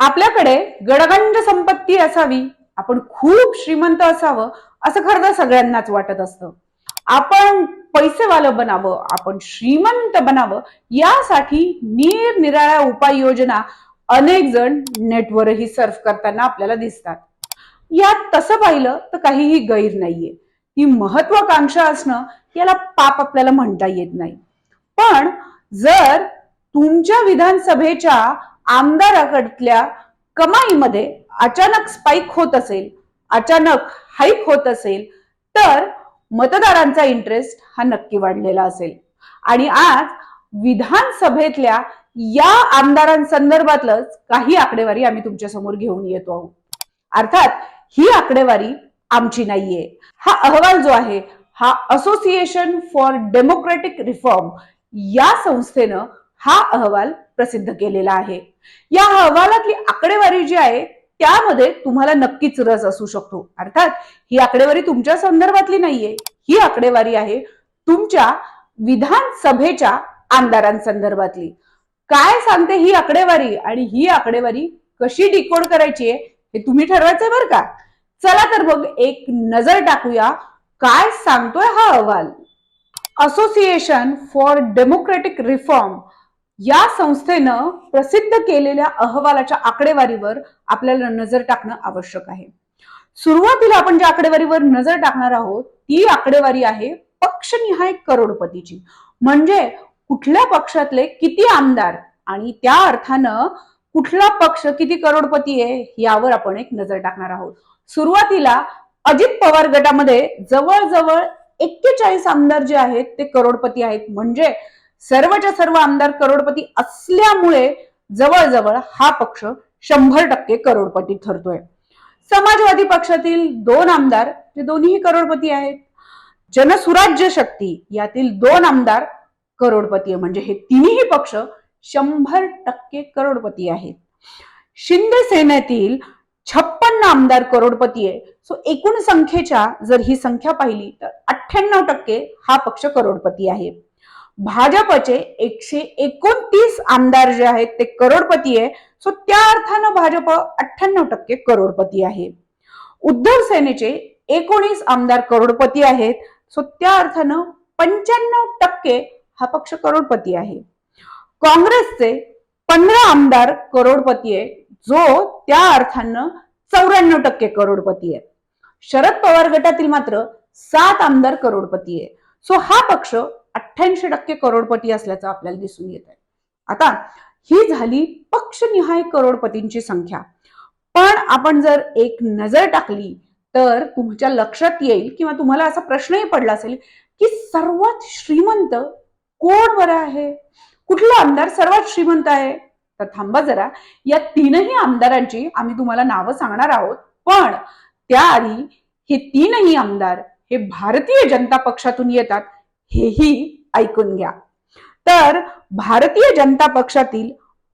आपल्याकडे गडगंज संपत्ती असावी आपण खूप श्रीमंत असावं असं खरं तर सगळ्यांनाच वाटत असतं. आपण पैसेवालं बनावं आपण श्रीमंत बनावं यासाठी निरनिराळ्या उपाययोजना अनेक जण नेटवरही सर्फ करताना आपल्याला दिसतात. यात तसं पाहिलं तर काहीही गैर नाहीये. ही महत्वाकांक्षा असणं याला पाप आपल्याला म्हणता येत नाही. पण जर तुमच्या विधानसभेच्या आमदाराकडल्या कमाईमध्ये अचानक स्पाईक होत असेल अचानक हाईक होत असेल तर मतदारांचा इंटरेस्ट हा नक्की वाढलेला असेल. आणि आज विधानसभेतल्या या आमदारांसंदर्भातलंच काही आकडेवारी आम्ही तुमच्यासमोर घेऊन येतो आहोत. अर्थात ही आकडेवारी आमची नाहीये. हा अहवाल जो आहे हा असोसिएशन फॉर डेमोक्रेटिक रिफॉर्म या संस्थेनं हा अहवाल प्रसिद्ध केलेला आहे. या अहवालातली आकडेवारी जी आहे त्यामध्ये तुम्हाला नक्कीच रस असू शकतो. अर्थात ही आकडेवारी तुमच्या संदर्भातली नाहीये. ही आकडेवारी आहे तुमच्या विधानसभेच्या आमदारांसंदर्भातली. काय सांगते ही आकडेवारी आणि ही आकडेवारी कशी डिकोड करायची आहे हे तुम्ही ठरवायचंय बरं का? चला तर मग एक नजर टाकूया. काय सांगतोय हा अहवाल? असोसिएशन फॉर डेमोक्रेटिक रिफॉर्म या संस्थेनं प्रसिद्ध केलेल्या अहवालाच्या आकडेवारीवर आपल्याला नजर टाकणं आवश्यक आहे. सुरुवातीला आपण ज्या आकडेवारीवर नजर टाकणार आहोत ती आकडेवारी आहे पक्षनिहाय करोडपतीची. म्हणजे कुठल्या पक्षातले किती आमदार आणि त्या अर्थानं कुठला पक्ष किती करोडपती आहे यावर आपण एक नजर टाकणार आहोत. सुरुवातीला अजित पवार गटामध्ये जवळजवळ एक्केचाळीस आमदार जे आहेत ते करोडपती आहेत. म्हणजे सर्वच्या सर्व आमदार करोडपती असल्यामुळे जवळजवळ हा पक्ष शंभर टक्के करोडपती ठरतोय. समाजवादी पक्षातील दोन आमदार जे दोन्ही करोडपती आहेत जनसुराज्य शक्ती यातील दोन आमदार करोडपती आहे म्हणजे हे तिन्ही पक्ष शंभर टक्के करोडपती आहेत. शिंदे सेनेतील छप्पन्न आमदार करोडपती आहे सो एकूण संख्येच्या जर ही संख्या पाहिली तर अठ्ठ्याण्णव टक्के हा पक्ष करोडपती आहे. भाजपचे एकशे एकोणतीस आमदार जे आहेत ते करोडपती आहे. सो त्या अर्थानं भाजप अठ्ठ्याण्णव टक्के करोडपती आहे. उद्धव सेनेचे एकोणीस आमदार करोडपती आहेत. सो त्या अर्थानं पंच्याण्णव टक्के हा पक्ष करोडपती आहे. काँग्रेसचे पंधरा आमदार करोडपती आहे. जो त्या अर्थानं चौऱ्याण्णव टक्के करोडपती आहे. शरद पवार गटातील मात्र सात आमदार करोडपती आहे. सो हा पक्ष अठ्ठ्याऐंशी टक्के करोडपती असल्याचं आपल्याला दिसून येत आहे. आता ही झाली पक्षनिहाय करोडपतींची संख्या. पण आपण जर एक नजर टाकली तर तुमच्या लक्षात येईल किंवा तुम्हाला असा प्रश्नही पडला असेल की सर्वात श्रीमंत कोण बरं आहे? कुठला आमदार सर्वात श्रीमंत आहे? तर थांबा जरा. या तीनही आमदारांची आम्ही तुम्हाला नावं सांगणार आहोत. पण त्याआधी हे तीनही आमदार हे भारतीय जनता पक्षातून येतात. हेही ऐकून घ्या. तर भारतीय जनता पक्षातील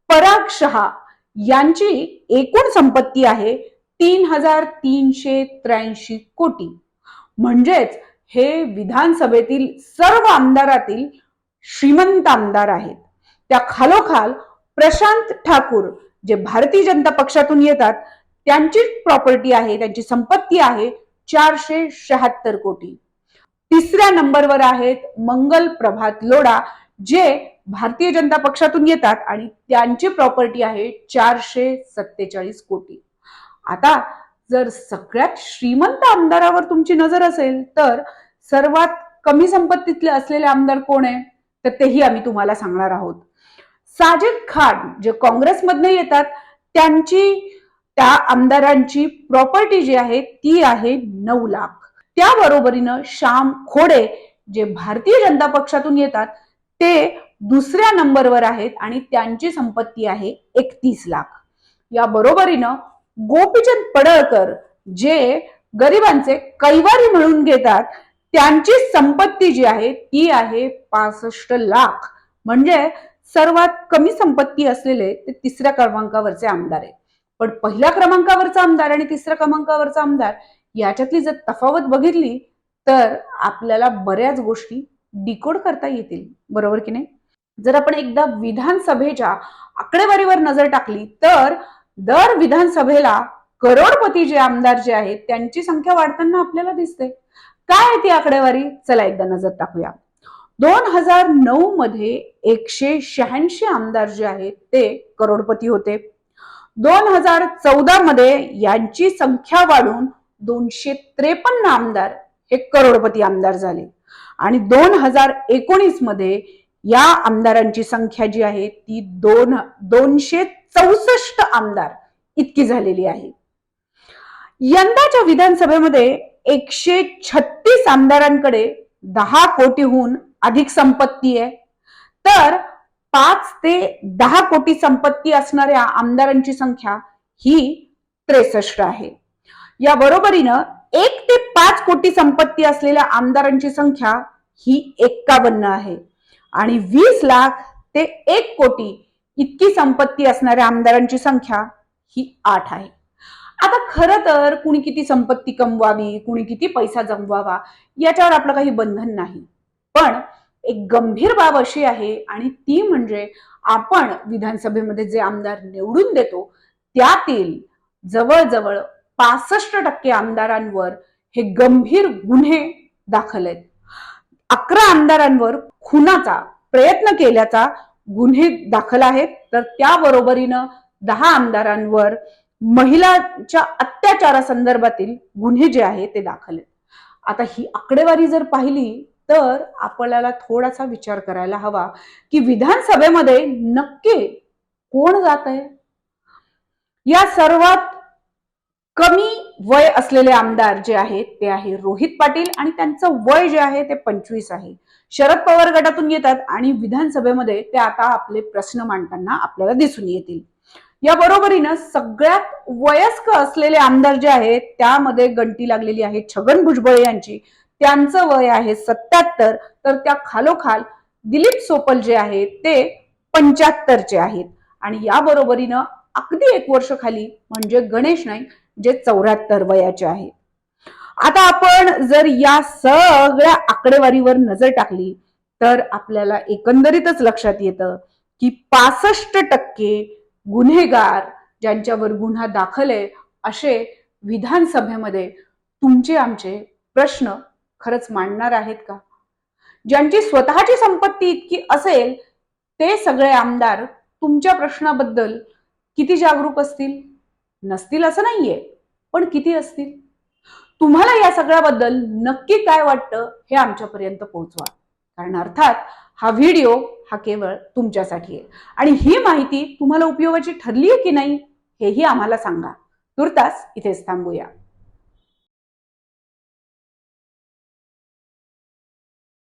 पराग शहा यांची एकूण संपत्ती आहे तीन हजार तीनशे त्र्याऐंशी कोटी. म्हणजेच हे विधानसभेतील सर्व आमदारातील श्रीमंत आमदार आहेत. त्या खालोखाल प्रशांत ठाकूर जे भारतीय जनता पक्षातून येतात त्यांची प्रॉपर्टी आहे त्यांची संपत्ती आहे चारशे शहात्तर कोटी. तिसऱ्या नंबरवर आहेत मंगल प्रभात लोढा जे भारतीय जनता पक्षातून येतात आणि त्यांची प्रॉपर्टी आहे चारशे सत्तेचाळीस कोटी. आता जर सगळ्यात श्रीमंत आमदारावर तुमची नजर असेल तर सर्वात कमी संपत्तीतले असलेले आमदार कोण आहे? तर तेही आम्ही तुम्हाला सांगणार आहोत. साजिद खान जे काँग्रेसमधनं येतात त्यांची त्या आमदारांची प्रॉपर्टी जी आहे ती आहे नऊ लाख. त्या बरोबरीनं श्याम खोडे जे भारतीय जनता पक्षातून येतात ते दुसऱ्या नंबरवर आहेत आणि त्यांची संपत्ती आहे एकतीस लाख. या बरोबरीनं गोपीचंद पडळकर जे गरिबांचे कैवारी म्हणून घेतात त्यांची संपत्ती जी आहे ती आहे पासष्ट लाख. म्हणजे सर्वात कमी संपत्ती असलेले ते तिसऱ्या क्रमांकावरचे आमदार आहे पण पहिल्या क्रमांकावरचा आमदार आणि तिसऱ्या क्रमांकावरचा आमदार याच्यातली जर तफावत बघितली तर आपल्याला बऱ्याच गोष्टी डिकोड करता येतील. बरोबर की नाही? जर आपण एकदा विधानसभेच्या आकडेवारीवर नजर टाकली तर दर विधानसभेला करोडपती जे आमदार जे आहेत त्यांची संख्या वाढताना आपल्याला दिसते. काय आहे ती आकडेवारी? चला एकदा नजर टाकूया. दोन हजार नऊ मध्ये एकशे शहाऐंशी आमदार जे आहेत ते करोडपती होते. दोन हजार चौदा मध्ये यांची संख्या वाढून दोनशे त्रेपन्न आमदार हे करोडपती आमदार झाले. आणि दोन हजार एकोणीसमध्ये या आमदारांची संख्या जी आहे ती दोन दोनशे चौसष्ट आमदार इतकी झालेली आहे. यंदाच्या विधानसभेमध्ये एकशे छत्तीस आमदारांकडे दहा कोटीहून अधिक संपत्ती आहे. तर पाच ते दहा कोटी संपत्ती असणाऱ्या आमदारांची संख्या ही त्रेसष्ट आहे. या बरोबरीनं एक ते पाच कोटी संपत्ती असलेल्या आमदारांची संख्या ही एक्कावन्न आहे. आणि वीस लाख ते एक कोटी इतकी संपत्ती असणाऱ्या आमदारांची संख्या ही आठ आहे. आता खरं तर कुणी किती संपत्ती कमवावी कुणी किती पैसा जमवावा याच्यावर आपलं काही बंधन नाही. पण एक गंभीर बाब अशी आहे आणि ती म्हणजे आपण विधानसभेमध्ये जे आमदार निवडून देतो त्यातील जवळजवळ पासष्ट टक्के आमदारांवर हे गंभीर गुन्हे दाखल आहेत. अकरा आमदारांवर खुनाचा प्रयत्न केल्याचा गुन्हे दाखल आहेत. तर त्या बरोबरीनं दहा आमदारांवर महिलाच्या अत्याचारासंदर्भातील गुन्हे जे आहे ते दाखल आहेत. आता ही आकडेवारी जर पाहिली तर आपल्याला थोडासा विचार करायला हवा की विधानसभेमध्ये नक्की कोण जात आहे? या सर्वात कमी वय असलेले आमदार जे आहेत ते आहे रोहित पाटील आणि त्यांचं वय जे आहे ते पंचवीस आहे. शरद पवार गटातून येतात आणि विधानसभेमध्ये ते आता आपले प्रश्न मांडताना आपल्याला दिसून येतील. या बरोबरीनं सगळ्यात वयस्क असलेले आमदार जे आहेत त्यामध्ये गंटी लागलेली आहे छगन भुजबळ यांची. त्यांचं वय आहे सत्याहत्तर तर त्या खालोखाल दिलीप सोपल जे आहेत ते पंच्याहत्तरचे आहेत. आणि या बरोबरीनं अगदी एक वर्ष खाली म्हणजे गणेश नाईक जे चौऱ्याहत्तर वयाचे आहेत आता आपण जर या सगळ्या आकडेवारीवर नजर टाकली तर आपल्याला एकंदरीतच लक्षात येतं की पासष्ट टक्के गुन्हेगार ज्यांच्यावर गुन्हा दाखल आहे असे विधानसभेमध्ये तुमचे आमचे प्रश्न खरंच मांडणार आहेत का? ज्यांची स्वतःची संपत्ती इतकी असेल ते सगळे आमदार तुमच्या प्रश्नाबद्दल किती जागरूक असतील? नसतील असं नाहीये. पण किती असतील? तुम्हाला या सगळ्याबद्दल नक्की काय वाटतं हे आमच्यापर्यंत पोहोचवा. कारण अर्थात हा व्हिडिओ हा केवळ तुमच्यासाठी आहे. आणि ही माहिती तुम्हाला उपयोगाची ठरली आहे की नाही हेही आम्हाला सांगा. तुर्तास इथेच थांबूया.